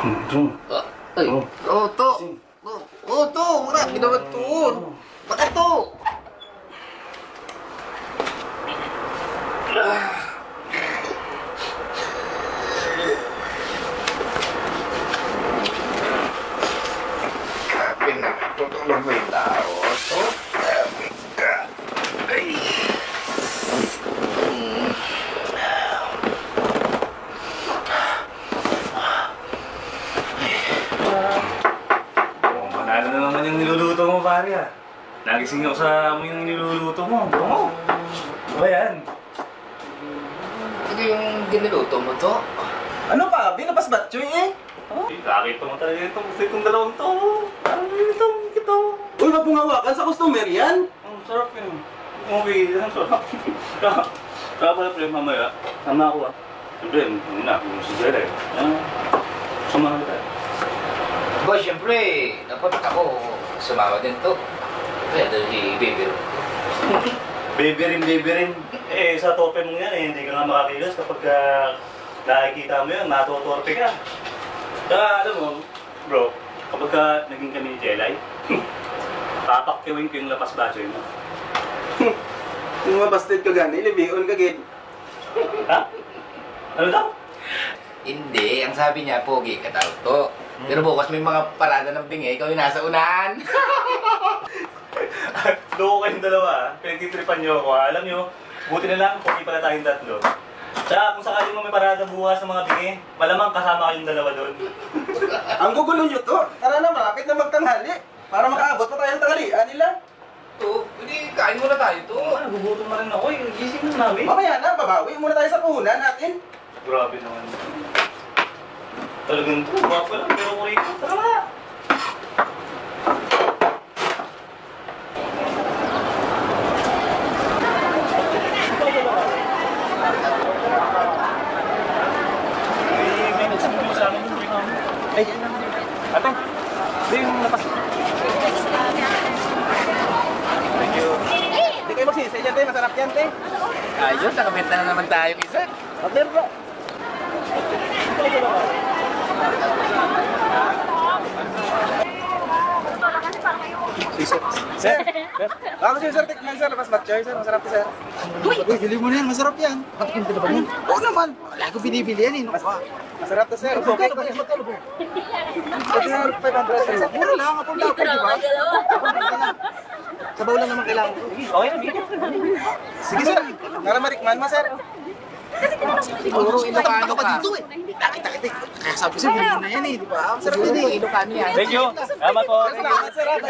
Ay, oh, to. Oh, to. Wala, ginawa to. Baka to. Grabe na. Tutulog mo yung tao. To. Grabe ka. Ay. Hmm. Oh, manalo na naman yung pare ah. Nagising ako sa mo yung niluluto mo. Oo. Ano ba yan? Ito yung giniluto mo to? Ano pa? Binabas batchoy eh? Nakakita mo talaga itong, itong dalawang to. Ano yun itong ito? Uy, hawakan sa customer yan. Ang sarap yun. Okay, ang sarap. Kaya pala pre, mamaya. Tama ako ah. Siyempre, hindi na, kung si Jere. Ah, sumama kita. Ba, syempre, dapat ako sumama din to. Kaya dahil si Baby Ro. Baby rin, baby rin. Eh, sa tope mo yan eh, hindi ka nga makakilos kapag ah, nakikita mo yun, matotorpe ka. Kaya alam mo, bro, kapag ka naging kami ni Jelay, papakyawin ko yung lapas batchoy mo. Yung mabasted ka gani, libion ka gid. Ha? Ano daw? Hindi, ang sabi niya, pogi ka daw to. Pero bukas may mga parada ng bingi, ikaw yung nasa unahan. Loko kayong dalawa ah. Pinagtitripan niyo ako ah. Alam niyo, buti na lang, pogi pala tayong tatlo. Tsaka kung sakaling mo may parada bukas ng mga bingi, malamang kasama kayong dalawa doon. Ang gugulo nyo to. Tara na, malapit na magtanghali. Para makaabot pa tayo ng tanghalian nila. to, hindi, kain muna tayo to. Oh, nagugutom na rin ako eh. Gising na namin. Mamaya na, babawi muna tayo sa puhunan natin. Grabe naman. Talagang to, guwapo lang, pero kuriko. Tara na! Ay, ate, di yung lapas. Thank you. Hindi kayo magsisi dyan, te. Masarap yan, te. Ayos, nakabenta na naman tayo isa. Order bro. Sir, sir. Ako sir, sir, tikman sir, lapas batchoy, sir, masarap to, sir. Uy, bili mo na yan, masarap yan. Bakit ba yan? Oo naman, wala ko binibili yan eh. Mas, masarap to, sir. Ba yan? Magkano ba? Sir, 500 sir. Mura lang, kapag lang di ba? Sabaw lang naman kailangan ko. Okay. Sige sir, para marikman mo sir. Siguro Ilocano ka. dito eh. Nakita kita. Kaya sabi ko sa'yo, na yan eh, di ba? Ang sarap Siguro din eh. Ilocano yan. Thank you. Salamat po. Salamat salamat.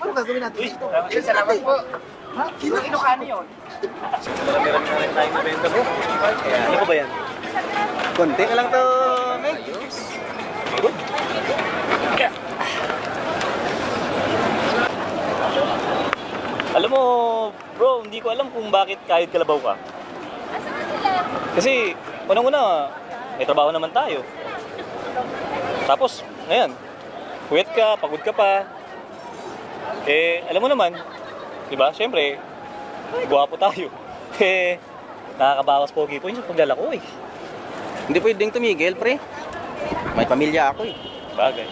Ano gagawin natin dito? Salamat po. Sino Ilocano yun? Marami-rami na rin tayong nabenta bro. Ano ko ba yan? Konti ka lang to, Meg. Alam mo, bro, hindi ko alam kung bakit kahit kalabaw ka. Kasi, unang-una, may trabaho naman tayo. Tapos, ngayon, puyat ka, pagod ka pa. Eh, alam mo naman, di ba? Siyempre, guwapo tayo. Eh, nakakabawas pogi po yun sa paglalako eh. Hindi pwedeng tumigil, pre. May pamilya ako eh. Bagay.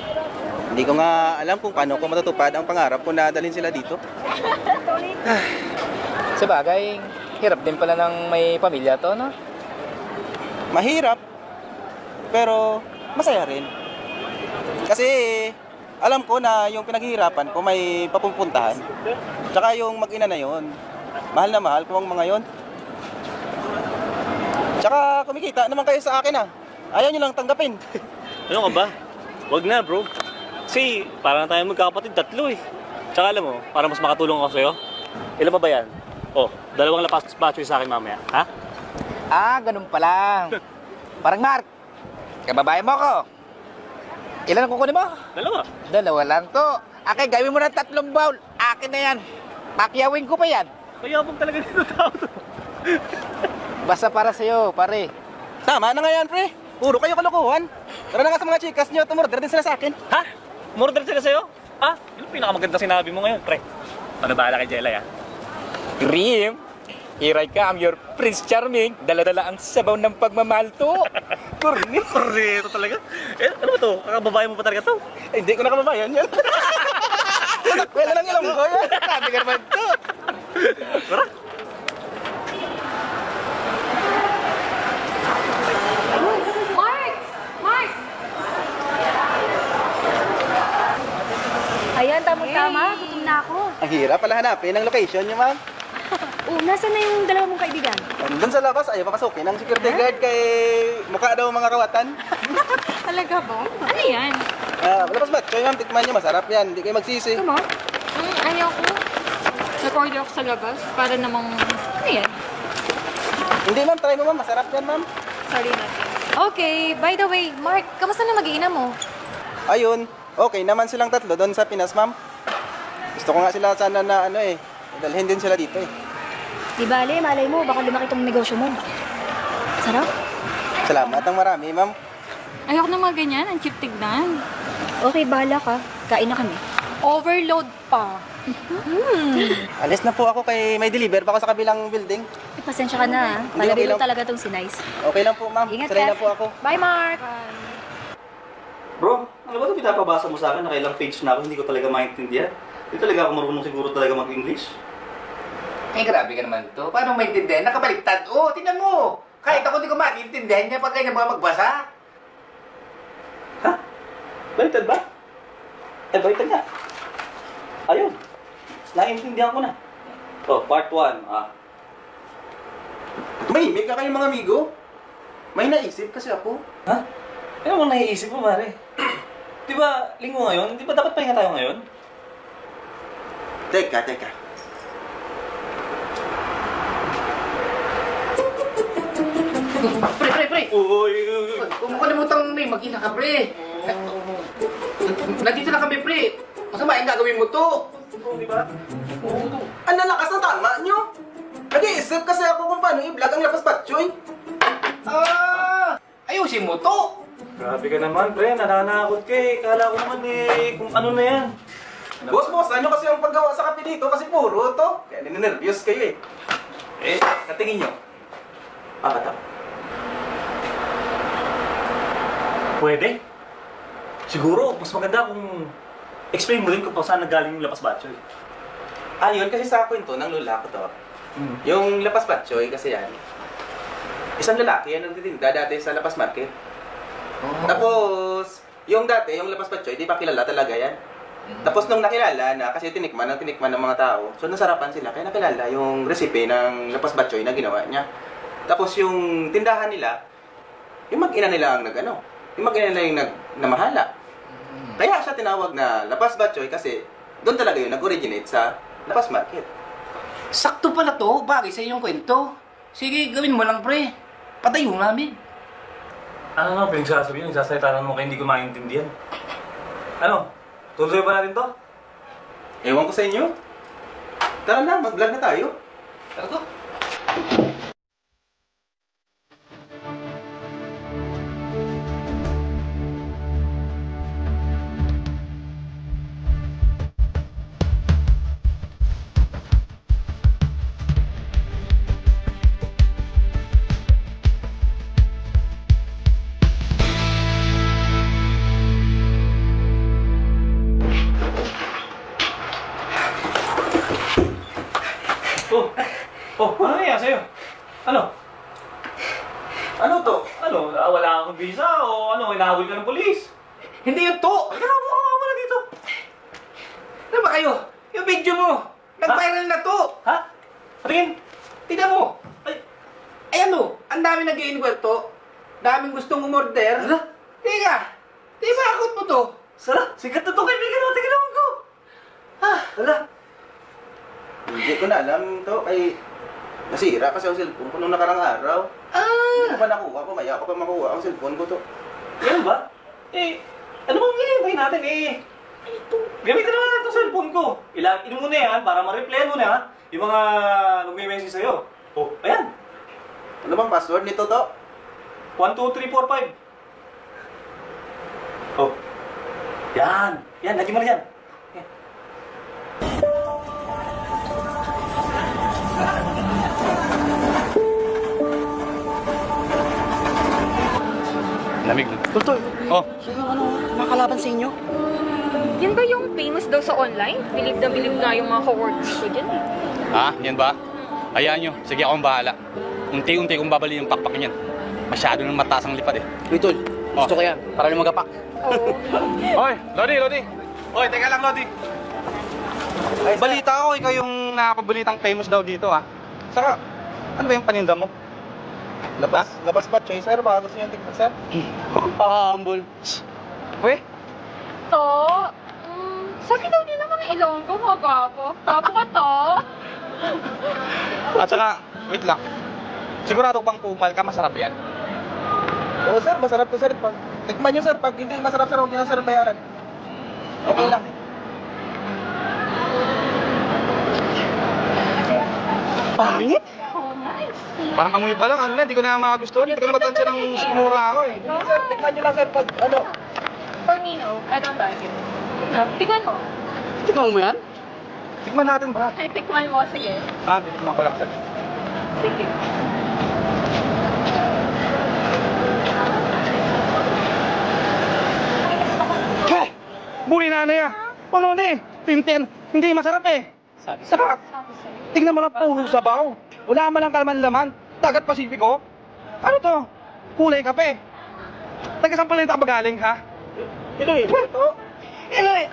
Hindi ko nga alam kung paano ko matutupad ang pangarap ko na dalhin sila dito. Sa bagay, hirap din pala ng may pamilya to, no? Mahirap, pero masaya rin. Kasi alam ko na yung pinaghihirapan ko may papupuntahan. Tsaka yung mag-ina na yon, mahal na mahal ko ang mga yon. Tsaka kumikita naman kayo sa akin ah. Ayaw nyo lang tanggapin. Ano ka ba? Wag na, bro. Kasi parang tayo magkakapatid, tatlo eh. Tsaka alam mo, para mas makatulong ako sa'yo, ilan pa ba yan? Oh, dalawang lapas battery sa akin mamaya, ha? Ah, ganun pa lang. Parang Mark, kababayan mo ako. Ilan ang kukunin mo? Dalawa. Dalawa lang to. Akin, gawin mo ng tatlong bowl. Akin na yan. Pakyawin ko pa yan. Kaya pong talaga dito tao to. Basta para sa'yo, pare. Tama na nga yan, pre. Puro kayo kalokohan. Tara na nga sa mga chikas nyo, tumorder din sila sa akin. Ha? Murder sila sa'yo? Ha? Yun ang pinakamagandang sinabi mo ngayon, pre. Ano bahala kay Jelay, ha? Cream. Here I come, your Prince Charming. Dala-dala ang sabaw ng pagmamahal to. Kurni. Corneto talaga. Eh, ano ba to? Kakababae mo pa talaga to? Eh, hindi ko na kababayan yan. Wala lang ilang ko yan. Grabe ka naman to. Tara. Mark! Mark! Ayan, tamang-tama. Gutom na ako. Ang hirap pala hanapin ang location niyo, ma'am. Oh, nasa na yung dalawa mong kaibigan? Doon sa labas, ayaw papasukin. Ang security guard kay mukha daw mga kawatan. Talaga ba? Ano yan? Ah, labas ba? Choy, ma'am, tikman niyo. Masarap yan. Hindi kayo magsisi. Come on. Mm, ayaw ko. Nag-order ako sa labas para namang... Ano yan? Hindi, ma'am. Try mo, ma'am. Masarap yan, ma'am. Sorry natin. Okay, by the way, Mark, kamusta na mag-iina mo? Ayun. Okay naman silang tatlo doon sa Pinas, ma'am. Gusto ko nga sila sana na ano eh. Dalhin din sila dito eh. Di bale, malay mo, baka lumaki tong negosyo mo. Sarap. Salamat ang marami, ma'am. Ayoko na mga ganyan, ang cute tignan. Okay, bahala ka. Kain na kami. Overload pa. Alis na po ako kay may deliver pa ako sa kabilang building. Eh, pasensya ka na, ha? Hindi, okay lang. talaga tong si Nice. Okay lang po, ma'am. Ingat Sanay ka. na po ako. Bye, Mark! Bro, ano ba ito pinapabasa mo sa akin? Nakailang page na ako, hindi ko talaga maintindihan. Hindi talaga ako marunong siguro talaga mag-English. Eh, grabe ka naman to. Paano maintindihan? Nakabaliktad. Oh, tingnan mo. Kahit ako hindi ko maintindihan niya pag ganyan mga magbasa. Ha? Baliktad ba? Eh, baliktad nga. Ayun. Naiintindihan ko na. Oh, part 1. Ah. Tumahimik ka kayo mga amigo. May naisip kasi ako. Ha? Ano mo naiisip mo, pare? Di ba, linggo ngayon? Di ba dapat pahinga tayo ngayon? Teka, teka. Uy, Huwag mo kalimutang may mag-ina ka, pre. Nandito na kami, pre. Masama yung gagawin mo to. di ba? Ang lalakas ng tama nyo. Nag-iisip kasi ako kung paano i-vlog ang lapas batchoy. Ah! Ayusin mo to. Grabe ka naman, pre. Nananakot ka eh. Kala ko naman eh, kung ano na yan. Boss, boss, ano kasi ang paggawa sa kape dito kasi puro to. Kaya ninenervyos kayo eh. Eh, katingin nyo. Pakata. Pwede. Siguro, mas maganda kung explain mo rin kung saan nagaling yung lapas batchoy. Ah, yun kasi sa kwento ng lola ko to. Hmm. Yung lapas batchoy kasi yan. Isang lalaki yan ang titinda dati sa lapas market. Tapos, yung dati, yung lapas batchoy, di ba kilala talaga yan? Tapos nung nakilala na, kasi tinikman ng tinikman ng mga tao, so nasarapan sila, kaya nakilala yung recipe ng lapas batchoy na ginawa niya. Tapos yung tindahan nila, yung mag-ina nila ang nag yung mag-ina nila yung nag, namahala. Kaya siya tinawag na lapas batchoy kasi doon talaga yung nag-originate sa lapas market. Sakto pala to. Bagay sa iyong kwento. Sige, gawin mo lang, pre. Patayo namin. Ano nga, pinagsasabi yun, nagsasalita mo kayo hindi ko maintindihan. Ano? Tuloy ba natin to? Ewan ko sa inyo. Tara na, mag-vlog na tayo. Tara to. Sikat na to kaibigan natin ginawan ko. Ah, wala. Hindi ko na alam to. Ay, nasira kasi ang cellphone ko nung nakarang araw. Hindi Ah. ko pa nakuha. Pumaya ko pa makuha ang cellphone ko to. Yan ba? Eh, ano bang ginagawa natin eh? Gamitin naman natin itong cellphone ko. Ilagin mo na yan para ma-replay mo na yung mga nagme-message sa'yo. Oh, ayan. Ano bang password nito to? 1, 2, 3, 4, 5. Yan. Yan, lagi mo na yan. yan. Lamig na. Tutoy. Oh. Sino ano, makalaban sa inyo? Yan ba yung famous daw sa online? Bilib na bilib nga yung mga co-workers ko dyan eh. Ha? Yan ba? Hayaan nyo. Sige akong bahala. Unti-unti kong babali yung pakpak niyan. Masyado nang mataas ang lipad eh. Uy, gusto ko yan. Para yung magapak. Oo. Hoy, Lodi, Lodi. Hoy, teka lang, Lodi. Balita ko, ikaw yung nakakabalitang famous daw dito, ha? Saka, ano ba yung paninda mo? Labas, labas ba, Chaser? Baka gusto niyo tignan, sir? Pakahambol. Uy, To, mm, sabi daw nila mga ilonggo, mga gwapo. Tapo ka to. at saka, wait lang. Sigurado bang kupal ka, masarap yan? Oo, sir, masarap to, sir. Pag, tikman niyo, sir. Pag hindi masarap, sir, huwag niyo na, sir, bayaran. Okay lang. Pangit? Parang amoy pa lang, ano na, hindi ko na makagustuhan. Hindi ko na matansya ng sinura ako eh. Sir, tikman niyo lang, sir. Pag, ano, For me, no. I don't like it. Tikman mo. Tingnan mo yan? Tikman natin ba? Ay, tikman mo. Sige. Ah, tikman ko lang sir. Sige. Buli na na yan! Ano na eh? Tintin! Hindi masarap eh! Sa'yo. tingnan mo lang puro sabaw. Wala man lang kalman laman. Dagat Pasipiko. Ano to? Kulay kape. Taga saan pala yung magaling ha? ito eh. Ito. Ano eh?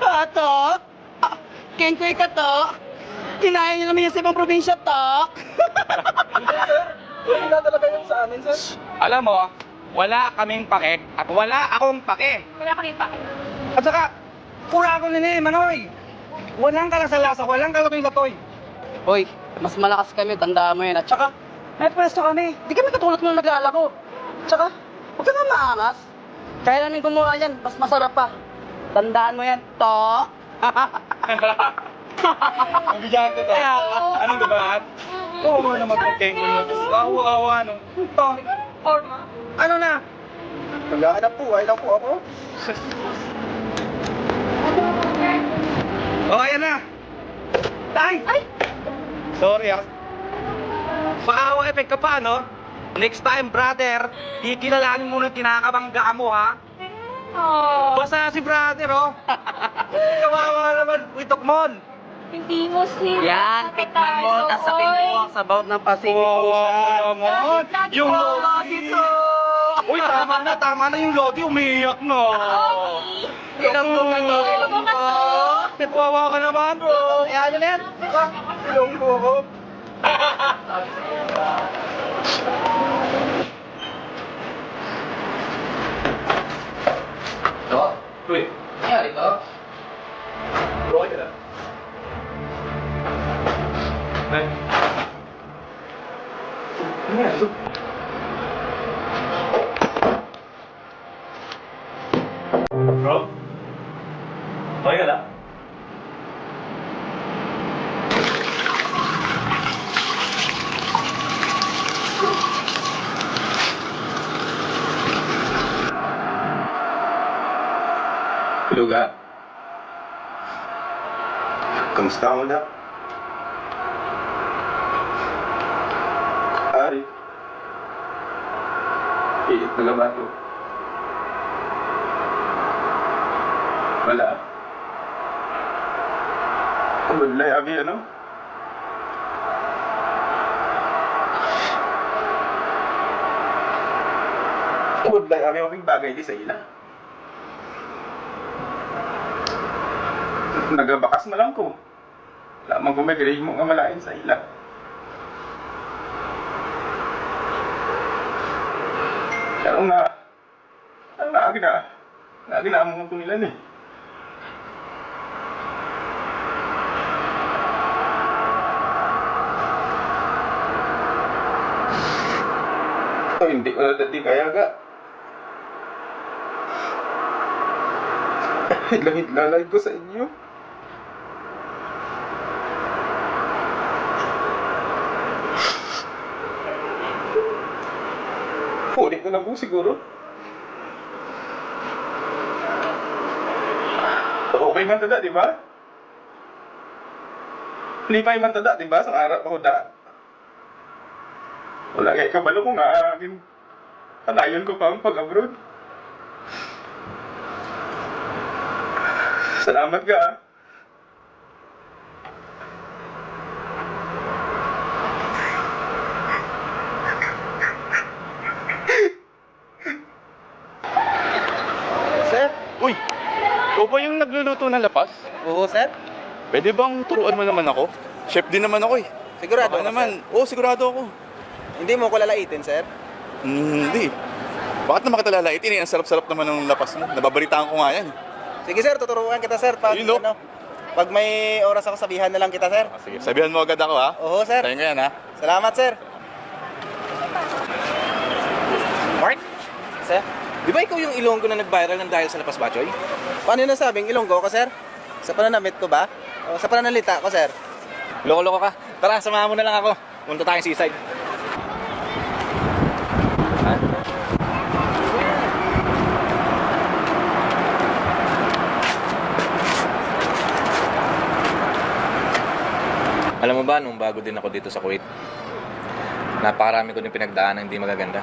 Ato? Kengkoy ka to? Kinaya niyo naman yan sa ibang probinsya to? Hindi na talaga yun sa amin, sir. Alam mo, wala kaming pake at wala akong pake. Wala ka rin pa. At saka, pura ako nila eh, Manoy. Walang kalasalasa, walang kalatoy-latoy. Hoy, mas malakas kami, tandaan mo yan. At saka, may pwesto kami. Di kami katulad mo naglalako. Tsaka, huwag ka na maangas. Kaya namin gumawa yan, mas masarap pa. Tandaan mo yan, to. Mabigyan ko to. Anong? Oo mo naman kung kengo nyo. Awa-awa no. Ito, Forma. ano na? Maghahanap po, ay lang po ako. Oh, ayan na. Tay! Ay! Sorry ah. Paawa effect ka pa, no? Next time, brother, kikilalanin mo ng kinakabangga mo, ha? Oh, Basta si brother, oh. Kawawa naman, itok mon. hindi mo sila. Yan, tikman mo, tasapin mo ang sabaw ng Pacific Ocean. naman. Yung Lodi to! Uy, tama na, tama na yung Lodi, umiiyak na. Ilang mo ilang mo ka. Kawawa ka naman, bro. Yan yun yan. Ilong ko ako. To? Uy, Nangyari to? bro, ka na. Nay. Ano yan? Bro? Okay ka lang? Luga. Kamusta mo na? Ari. Iit na. Wala. Wala, abi ano? Wala, abi aming bagay di sa ila. nagabakas na lang ko. Lamang ko may mo nga malain sa ila. Pero nga, ang naagi na, naagi na mo ko nila ni. Ito, hindi ko na dati kaya ga. Lahit-lalay ko sa inyo. Ko na po siguro. Okay man tada, di ba? Pa man tada, di ba? Sa araw ako da. Wala kay kabalo ko nga akin. Kanayon ko pa ang pag-abroad. Salamat ka ah. Sir? Uy! Ikaw ba yung nagluluto ng lapas? Oo, sir. Pwede bang turuan mo naman ako? Chef din naman ako eh. Sigurado Baka ka, naman. Oo, sigurado ako. Hindi mo ko lalaitin, sir. Hmm, Hindi. Bakit naman kita lalaitin eh? Ang sarap-sarap naman ng lapas mo. Nababalitaan ko nga yan. Sige, sir. Tuturuan kita, sir. Pag, Ayun, no? ano, pag may oras ako, sabihan na lang kita, sir. Ah, sige, sabihan mo agad ako ha. Oo, sir. Tayo ko yan ha. Salamat, sir. Mark? Sir? Di ba ikaw yung Ilonggo na nag-viral ng dahil sa Lapas Bachoy? Paano nasabing ilonggo ko, sir? Sa pananamit ko ba? O sa pananalita ko, sir? Loko-loko ka. Tara, samahan mo na lang ako. Punta tayong seaside. Alam mo ba, nung bago din ako dito sa Kuwait, napakarami ko din pinagdaan ng hindi magaganda.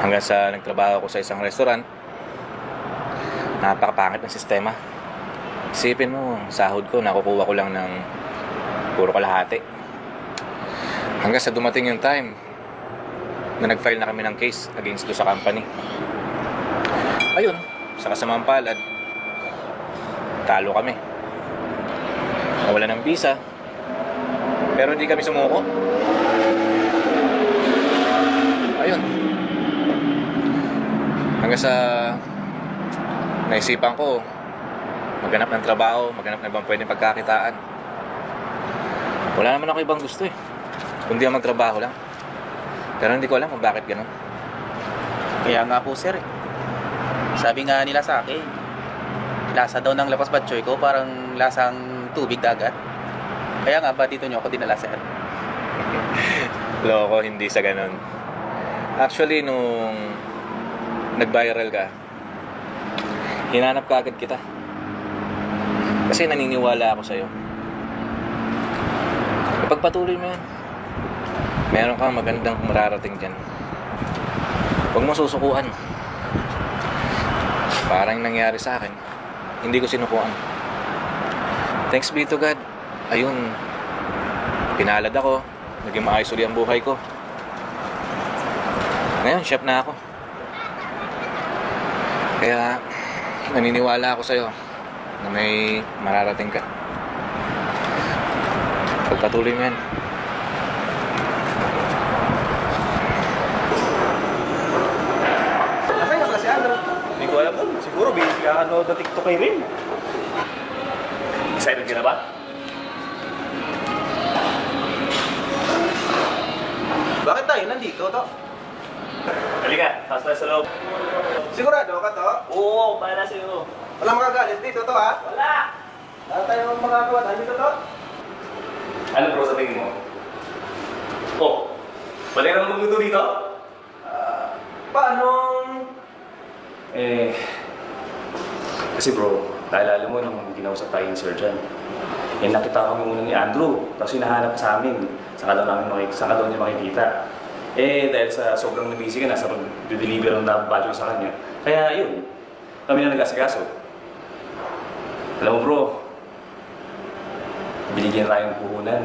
Hanggang sa nagtrabaho ako sa isang restaurant, napakapangit ng sistema. Isipin mo, sahod ko, nakukuha ko lang ng puro kalahati. Hanggang sa dumating yung time na nag-file na kami ng case against do sa company. Ayun, sa kasamang palad, talo kami. Nawala ng visa, pero hindi kami sumuko. Ayun. Hanggang sa naisipan ko, maghanap ng trabaho, maghanap ng ibang pwedeng pagkakitaan. Wala naman ako ibang gusto eh. Kundi ang magtrabaho lang. Pero hindi ko alam kung bakit ganun. Kaya nga po, sir. eh. Sabi nga nila sa akin, lasa daw ng lapas batchoy ko parang lasang tubig dagat. Kaya nga ba dito nyo ako dinala, sir? Loko, hindi sa ganun. Actually, nung nag-viral ka, hinanap ka agad kita. Kasi naniniwala ako sa'yo. Ipagpatuloy mo yan. Meron kang magandang mararating dyan. Huwag mo susukuan. Parang nangyari sa akin, hindi ko sinukuan. Thanks be to God. Ayun, pinalad ako. Naging maayos uli ang buhay ko. Ngayon, chef na ako. Kaya, naniniwala ako sa'yo na may mararating ka. Pagpatuloy mo yan. Nasaan na pala si Andrew? Hindi ko alam. Siguro, busy ka ano na TikTok kay Rin. Excited ka na ba? Bakit tayo nandito, to? Halika, tayo sa loob. Sigurado ka, to? Oo, para sa'yo. Wala makagalit dito, to, ha? Wala! Wala tayong magagawa tayo dito, to? Ano bro sa tingin mo? Oh, balik ka na magluto dito? Paano? Eh, kasi bro, naalala mo nung kinausap tayo Sir John. Eh, nakita kami muna ni Andrew, tapos hinahanap sa amin. Saka daw namin makik saka daw niya makikita. Eh, dahil sa sobrang busy ka na, sa pag-deliver ng dapat sa kanya. Kaya yun, kami na nag-asikaso. Alam mo bro, binigyan tayo ng puhunan.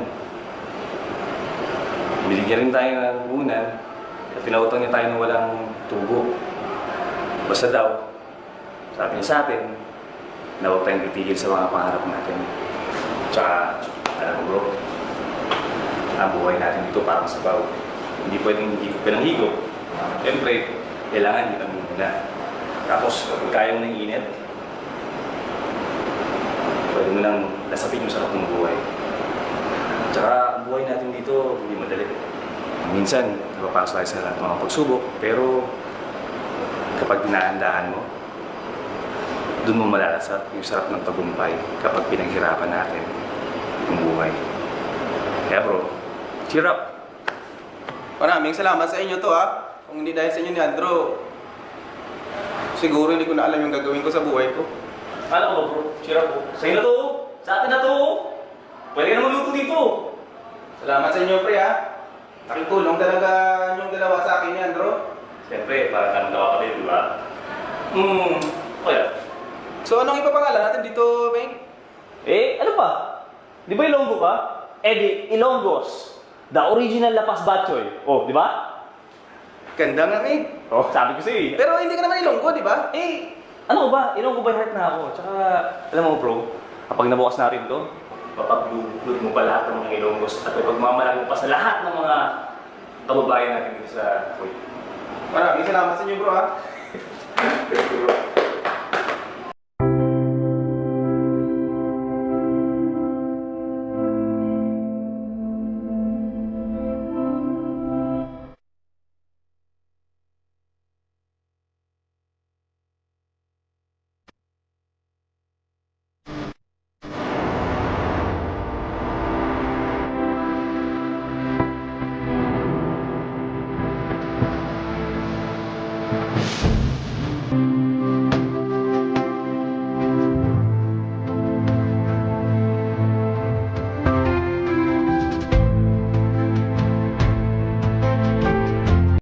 Binigyan rin tayo ng puhunan at pinautang niya tayo ng walang tubo. Basta daw, sabi niya sa atin, na huwag tayong titigil sa mga pangarap natin. Tsaka, alam mo bro, ang buhay natin dito parang sabaw. Hindi pwedeng higop ka ng higop. Siyempre, kailangan kita muna. Tapos, kapag kaya init, pwede mo nang nasapin yung sarap ng buhay. Tsaka, ang buhay natin dito, hindi madali. Minsan, napapasok tayo sa lahat mga pagsubok, pero kapag dinahandaan mo, doon mo malalasap yung sarap ng tagumpay kapag pinaghirapan natin yung buhay. Kaya bro, cheer up! Maraming salamat sa inyo to, ha? Kung hindi dahil sa inyo ni Andrew, siguro hindi ko na alam yung gagawin ko sa buhay ko. Alam ko bro, cheer up bro. Sa'yo na to! Sa atin na to! Pwede ka na magluto dito! Salamat sa inyo, pre, ha? Nakitulong talaga yung dalawa sa akin ni Andrew. Siyempre, para tanong daw kapatid, di ba? Hmm, kaya. So anong ipapangalan natin dito, Beng? Eh, ano pa? Di ba Ilonggo ka? Eh di, Ilonggos. The original Lapas Batchoy. Oh, di ba? Ganda nga, Beng. Oh, sabi ko sa'yo eh. Pero hindi ka naman ilonggo, di ba? Eh, ano ba? Ilonggo by heart na ako. Tsaka, alam mo bro, kapag nabukas natin to, Papablulod mo pa lahat ng mga Ilonggos at ipagmamalang mo pa sa lahat ng mga kababayan natin dito sa Kuwait. Maraming salamat sa inyo, bro, ha? Thank you. Bro,